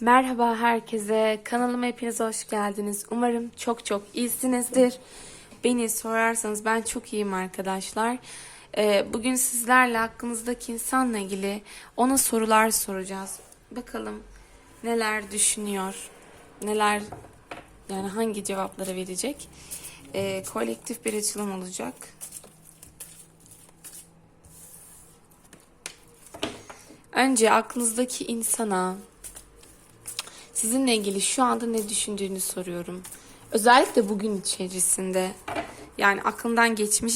Merhaba herkese. Kanalıma hepiniz hoş geldiniz. Umarım çok çok iyisinizdir. Beni sorarsanız ben çok iyiyim arkadaşlar. Ee, bugün sizlerle hakkınızdaki insanla ilgili ona sorular soracağız. Bakalım neler düşünüyor, neler yani hangi cevapları verecek. Ee, kolektif bir açılım olacak. Önce aklınızdaki insana sizinle ilgili şu anda ne düşündüğünü soruyorum. Özellikle bugün içerisinde. Yani aklından geçmiş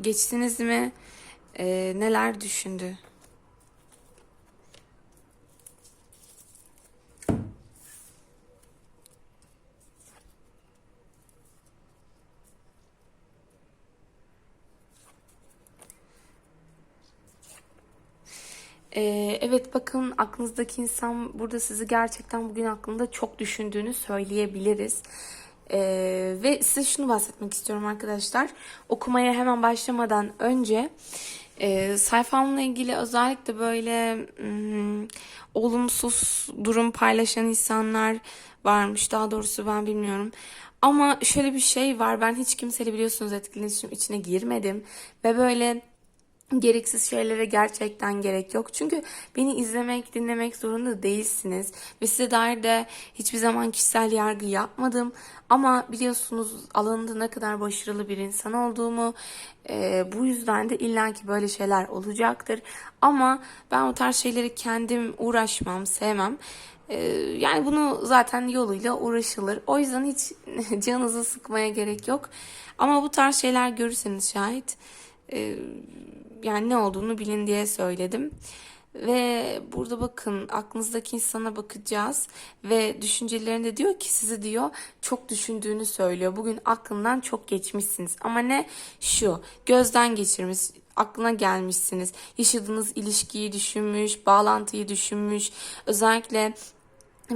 geçtiniz mi? Ee, neler düşündü? Ee, evet bakın aklınızdaki insan burada sizi gerçekten bugün aklında çok düşündüğünü söyleyebiliriz. Ee, ve size şunu bahsetmek istiyorum arkadaşlar. Okumaya hemen başlamadan önce e, sayfamla ilgili özellikle böyle hmm, olumsuz durum paylaşan insanlar varmış. Daha doğrusu ben bilmiyorum. Ama şöyle bir şey var. Ben hiç kimseyle biliyorsunuz etkileşim içine girmedim. Ve böyle gereksiz şeylere gerçekten gerek yok. Çünkü beni izlemek, dinlemek zorunda değilsiniz. Ve size dair de hiçbir zaman kişisel yargı yapmadım. Ama biliyorsunuz alanında ne kadar başarılı bir insan olduğumu. e, bu yüzden de illaki böyle şeyler olacaktır. Ama ben o tarz şeyleri kendim uğraşmam, sevmem. E, yani bunu zaten yoluyla uğraşılır. O yüzden hiç canınızı sıkmaya gerek yok. Ama bu tarz şeyler görürseniz şahit e, yani ne olduğunu bilin diye söyledim. Ve burada bakın aklınızdaki insana bakacağız ve düşüncelerinde diyor ki sizi diyor çok düşündüğünü söylüyor. Bugün aklından çok geçmişsiniz ama ne şu gözden geçirmiş aklına gelmişsiniz. Yaşadığınız ilişkiyi düşünmüş, bağlantıyı düşünmüş. Özellikle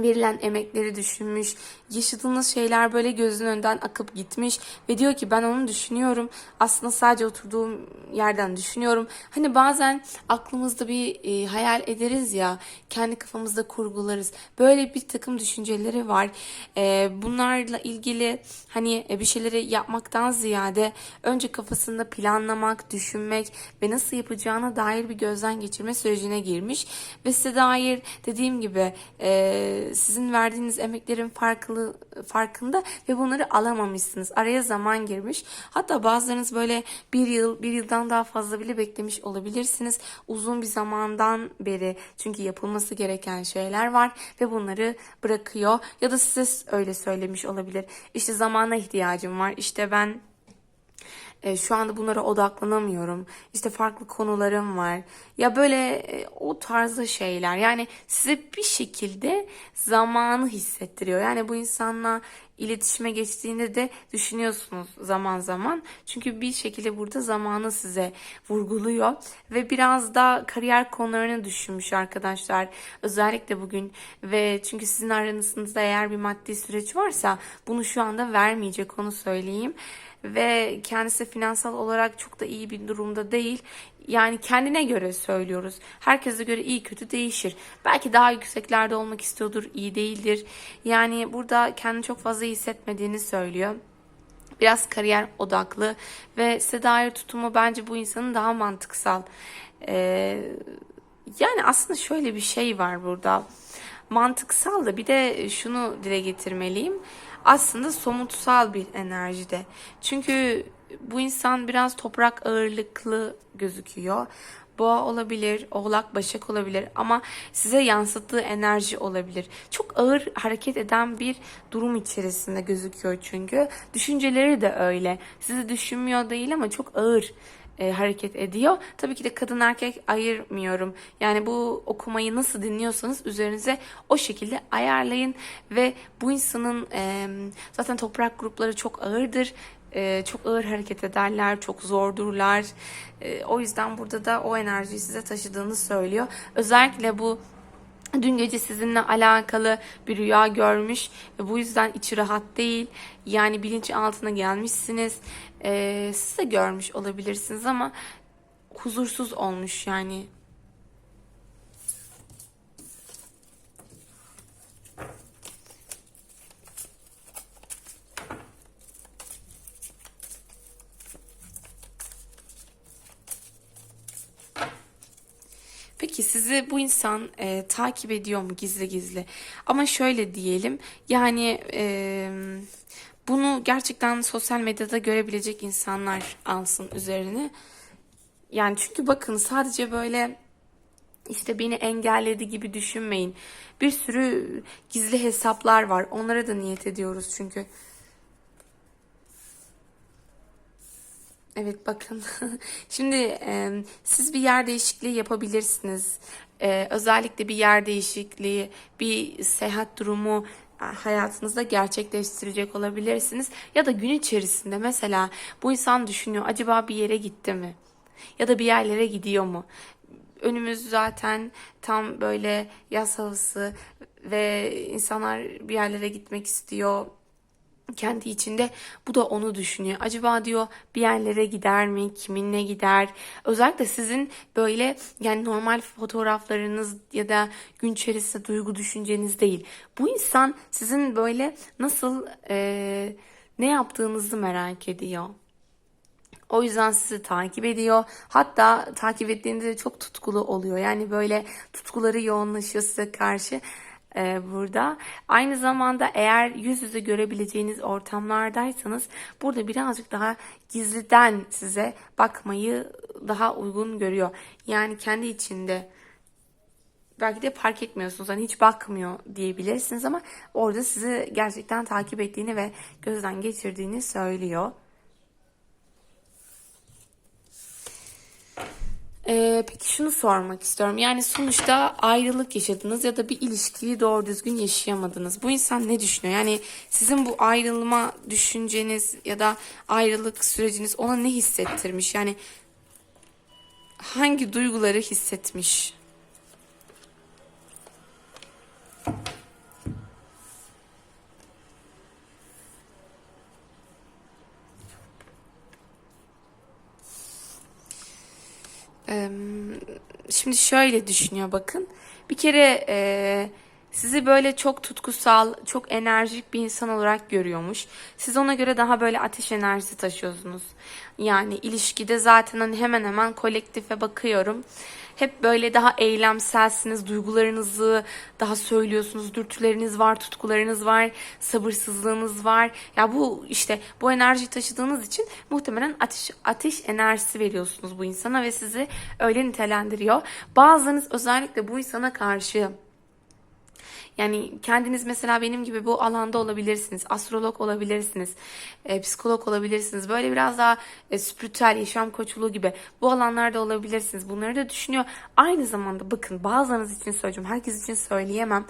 verilen emekleri düşünmüş, yaşadığınız şeyler böyle gözünün önünden akıp gitmiş ve diyor ki ben onu düşünüyorum. Aslında sadece oturduğum yerden düşünüyorum. Hani bazen aklımızda bir e, hayal ederiz ya, kendi kafamızda kurgularız. Böyle bir takım düşünceleri var. E, bunlarla ilgili hani e, bir şeyleri yapmaktan ziyade önce kafasında planlamak, düşünmek ve nasıl yapacağına dair bir gözden geçirme sürecine girmiş ve size dair dediğim gibi e, sizin verdiğiniz emeklerin farklı farkında ve bunları alamamışsınız. Araya zaman girmiş. Hatta bazılarınız böyle bir yıl, bir yıldan daha fazla bile beklemiş olabilirsiniz. Uzun bir zamandan beri çünkü yapılması gereken şeyler var ve bunları bırakıyor. Ya da size öyle söylemiş olabilir. İşte zamana ihtiyacım var. İşte ben e, şu anda bunlara odaklanamıyorum. İşte farklı konularım var. Ya böyle e, o tarzda şeyler. Yani size bir şekilde zamanı hissettiriyor. Yani bu insanla iletişime geçtiğinde de düşünüyorsunuz zaman zaman. Çünkü bir şekilde burada zamanı size vurguluyor ve biraz da kariyer konularını düşünmüş arkadaşlar. Özellikle bugün ve çünkü sizin aranızda eğer bir maddi süreç varsa bunu şu anda vermeyecek onu söyleyeyim ve kendisi finansal olarak çok da iyi bir durumda değil. Yani kendine göre söylüyoruz. Herkese göre iyi kötü değişir. Belki daha yükseklerde olmak istiyordur, iyi değildir. Yani burada kendini çok fazla hissetmediğini söylüyor. Biraz kariyer odaklı ve size dair tutumu bence bu insanın daha mantıksal. Ee, yani aslında şöyle bir şey var burada. Mantıksal da bir de şunu dile getirmeliyim aslında somutsal bir enerjide. Çünkü bu insan biraz toprak ağırlıklı gözüküyor. Boğa olabilir, oğlak, başak olabilir ama size yansıttığı enerji olabilir. Çok ağır hareket eden bir durum içerisinde gözüküyor çünkü. Düşünceleri de öyle. Sizi düşünmüyor değil ama çok ağır e, hareket ediyor. Tabii ki de kadın erkek ayırmıyorum. Yani bu okumayı nasıl dinliyorsanız üzerinize o şekilde ayarlayın ve bu insanın e, zaten toprak grupları çok ağırdır. E, çok ağır hareket ederler, çok zordurlar. E, o yüzden burada da o enerjiyi size taşıdığını söylüyor. Özellikle bu Dün gece sizinle alakalı bir rüya görmüş ve bu yüzden içi rahat değil. Yani bilinç altına gelmişsiniz. Ee, siz de görmüş olabilirsiniz ama huzursuz olmuş yani. Peki sizi bu insan e, takip ediyor mu gizli gizli? Ama şöyle diyelim yani e, bunu gerçekten sosyal medyada görebilecek insanlar alsın üzerine. Yani çünkü bakın sadece böyle işte beni engelledi gibi düşünmeyin. Bir sürü gizli hesaplar var. Onlara da niyet ediyoruz çünkü. Evet bakın. Şimdi e, siz bir yer değişikliği yapabilirsiniz. E, özellikle bir yer değişikliği, bir seyahat durumu hayatınızda gerçekleştirecek olabilirsiniz. Ya da gün içerisinde mesela bu insan düşünüyor acaba bir yere gitti mi? Ya da bir yerlere gidiyor mu? Önümüz zaten tam böyle yaz havası ve insanlar bir yerlere gitmek istiyor kendi içinde bu da onu düşünüyor. Acaba diyor bir yerlere gider mi? Kiminle gider? Özellikle sizin böyle yani normal fotoğraflarınız ya da gün içerisinde duygu düşünceniz değil. Bu insan sizin böyle nasıl e, ne yaptığınızı merak ediyor. O yüzden sizi takip ediyor. Hatta takip ettiğinde de çok tutkulu oluyor. Yani böyle tutkuları yoğunlaşıyor size karşı burada. Aynı zamanda eğer yüz yüze görebileceğiniz ortamlardaysanız burada birazcık daha gizliden size bakmayı daha uygun görüyor. Yani kendi içinde belki de fark etmiyorsunuz. Hani hiç bakmıyor diyebilirsiniz ama orada sizi gerçekten takip ettiğini ve gözden geçirdiğini söylüyor. Ee, peki şunu sormak istiyorum. Yani sonuçta ayrılık yaşadınız ya da bir ilişkiyi doğru düzgün yaşayamadınız. Bu insan ne düşünüyor? Yani sizin bu ayrılma düşünceniz ya da ayrılık süreciniz ona ne hissettirmiş? Yani hangi duyguları hissetmiş? Şimdi şöyle düşünüyor bakın. Bir kere e, sizi böyle çok tutkusal, çok enerjik bir insan olarak görüyormuş. Siz ona göre daha böyle ateş enerjisi taşıyorsunuz. Yani ilişkide zaten hani hemen hemen kolektife bakıyorum. Hep böyle daha eylemselsiniz, duygularınızı daha söylüyorsunuz, dürtüleriniz var, tutkularınız var, sabırsızlığınız var. Ya bu işte bu enerjiyi taşıdığınız için muhtemelen ateş ateş enerjisi veriyorsunuz bu insana ve sizi öyle nitelendiriyor. Bazılarınız özellikle bu insana karşı yani kendiniz mesela benim gibi bu alanda olabilirsiniz. Astrolog olabilirsiniz. E, psikolog olabilirsiniz. Böyle biraz daha e, spiritüel yaşam koçluğu gibi bu alanlarda olabilirsiniz. Bunları da düşünüyor. Aynı zamanda bakın bazılarınız için söyleyeceğim. Herkes için söyleyemem.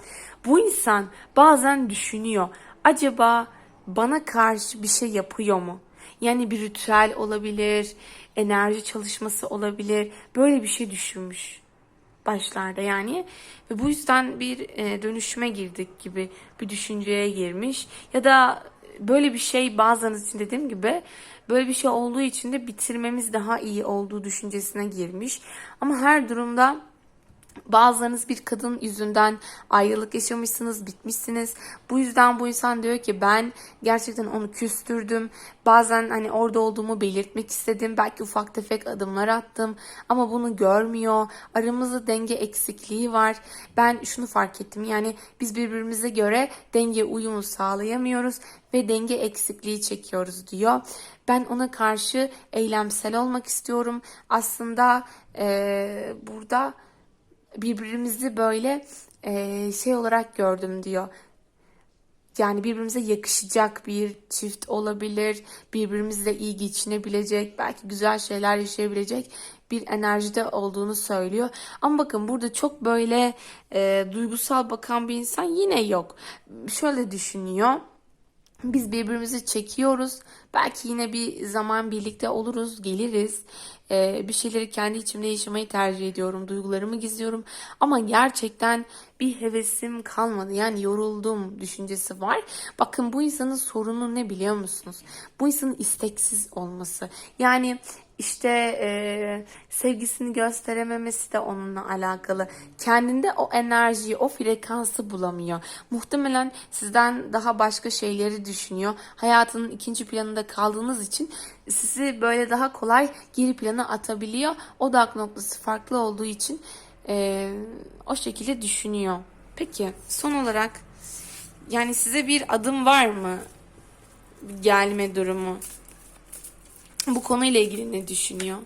Bu insan bazen düşünüyor. Acaba bana karşı bir şey yapıyor mu? Yani bir ritüel olabilir, enerji çalışması olabilir. Böyle bir şey düşünmüş başlarda yani. Ve bu yüzden bir e, dönüşüme girdik gibi bir düşünceye girmiş. Ya da böyle bir şey bazılarınız için dediğim gibi böyle bir şey olduğu için de bitirmemiz daha iyi olduğu düşüncesine girmiş. Ama her durumda Bazılarınız bir kadın yüzünden ayrılık yaşamışsınız, bitmişsiniz. Bu yüzden bu insan diyor ki ben gerçekten onu küstürdüm. Bazen hani orada olduğumu belirtmek istedim. Belki ufak tefek adımlar attım ama bunu görmüyor. Aramızda denge eksikliği var. Ben şunu fark ettim. Yani biz birbirimize göre denge uyumu sağlayamıyoruz ve denge eksikliği çekiyoruz diyor. Ben ona karşı eylemsel olmak istiyorum. Aslında ee, burada birbirimizi böyle e, şey olarak gördüm diyor. Yani birbirimize yakışacak bir çift olabilir, birbirimizle iyi geçinebilecek, belki güzel şeyler yaşayabilecek bir enerjide olduğunu söylüyor. Ama bakın burada çok böyle e, duygusal bakan bir insan yine yok. Şöyle düşünüyor. Biz birbirimizi çekiyoruz. Belki yine bir zaman birlikte oluruz, geliriz. Ee, bir şeyleri kendi içimde yaşamayı tercih ediyorum. Duygularımı gizliyorum. Ama gerçekten bir hevesim kalmadı. Yani yoruldum düşüncesi var. Bakın bu insanın sorunu ne biliyor musunuz? Bu insanın isteksiz olması. Yani işte e, sevgisini gösterememesi de onunla alakalı. Kendinde o enerjiyi, o frekansı bulamıyor. Muhtemelen sizden daha başka şeyleri düşünüyor. Hayatının ikinci planında kaldığınız için sizi böyle daha kolay geri plana atabiliyor. Odak noktası farklı olduğu için Ee, o şekilde düşünüyor. Peki son olarak yani size bir adım var mı? Gelme durumu. Bu konuyla ilgili ne düşünüyor?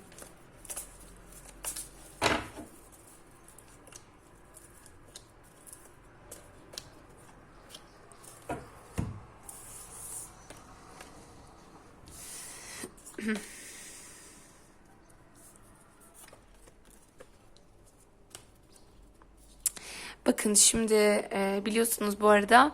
Bakın şimdi e, biliyorsunuz bu arada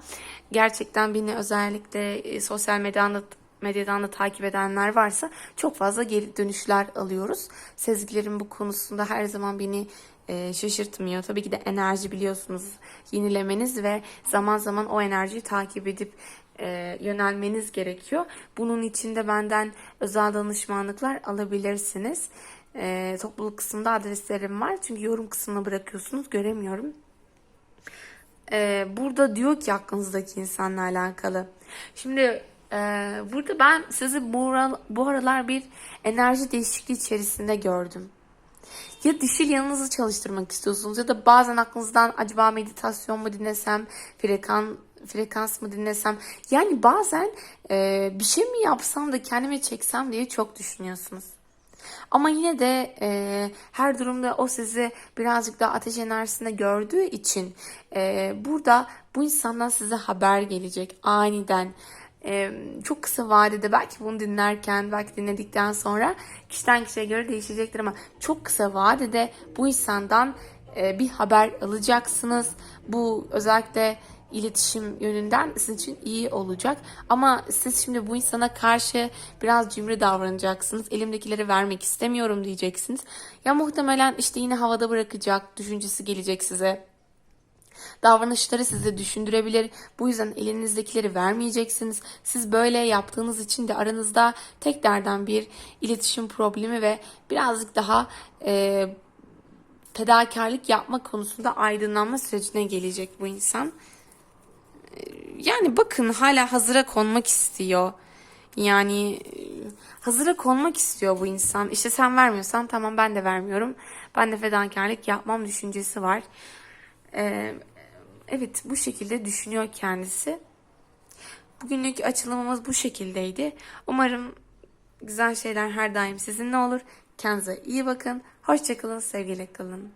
gerçekten beni özellikle e, sosyal medyadan medyadan da takip edenler varsa çok fazla geri dönüşler alıyoruz. Sezgilerim bu konusunda her zaman beni e, şaşırtmıyor. Tabii ki de enerji biliyorsunuz yenilemeniz ve zaman zaman o enerjiyi takip edip e, yönelmeniz gerekiyor. Bunun için de benden özel danışmanlıklar alabilirsiniz. E, topluluk kısmında adreslerim var. Çünkü yorum kısmına bırakıyorsunuz. Göremiyorum. Ee, burada diyor ki aklınızdaki insanla alakalı. Şimdi e, burada ben sizi bu, ara- bu aralar bir enerji değişikliği içerisinde gördüm. Ya dişil yanınızı çalıştırmak istiyorsunuz ya da bazen aklınızdan acaba meditasyon mu dinlesem, frekan, frekans mı dinlesem. Yani bazen e, bir şey mi yapsam da kendime çeksem diye çok düşünüyorsunuz. Ama yine de e, her durumda o sizi birazcık daha ateş enerjisinde gördüğü için e, burada bu insandan size haber gelecek aniden. E, çok kısa vadede belki bunu dinlerken belki dinledikten sonra kişiden kişiye göre değişecektir ama çok kısa vadede bu insandan e, bir haber alacaksınız. Bu özellikle iletişim yönünden sizin için iyi olacak. Ama siz şimdi bu insana karşı biraz cimri davranacaksınız. Elimdekileri vermek istemiyorum diyeceksiniz. Ya muhtemelen işte yine havada bırakacak düşüncesi gelecek size. Davranışları sizi düşündürebilir. Bu yüzden elinizdekileri vermeyeceksiniz. Siz böyle yaptığınız için de aranızda teklerden bir iletişim problemi ve birazcık daha e, fedakarlık yapma konusunda aydınlanma sürecine gelecek bu insan. Yani bakın hala hazıra konmak istiyor. Yani e, hazıra konmak istiyor bu insan. İşte sen vermiyorsan tamam ben de vermiyorum. Ben de fedakarlık yapmam düşüncesi var. Ee, evet bu şekilde düşünüyor kendisi. Bugünlük açılımımız bu şekildeydi. Umarım güzel şeyler her daim sizinle olur. Kendinize iyi bakın. Hoşçakalın, sevgiyle kalın.